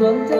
pronto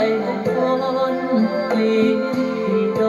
ใจมันร้อนปีด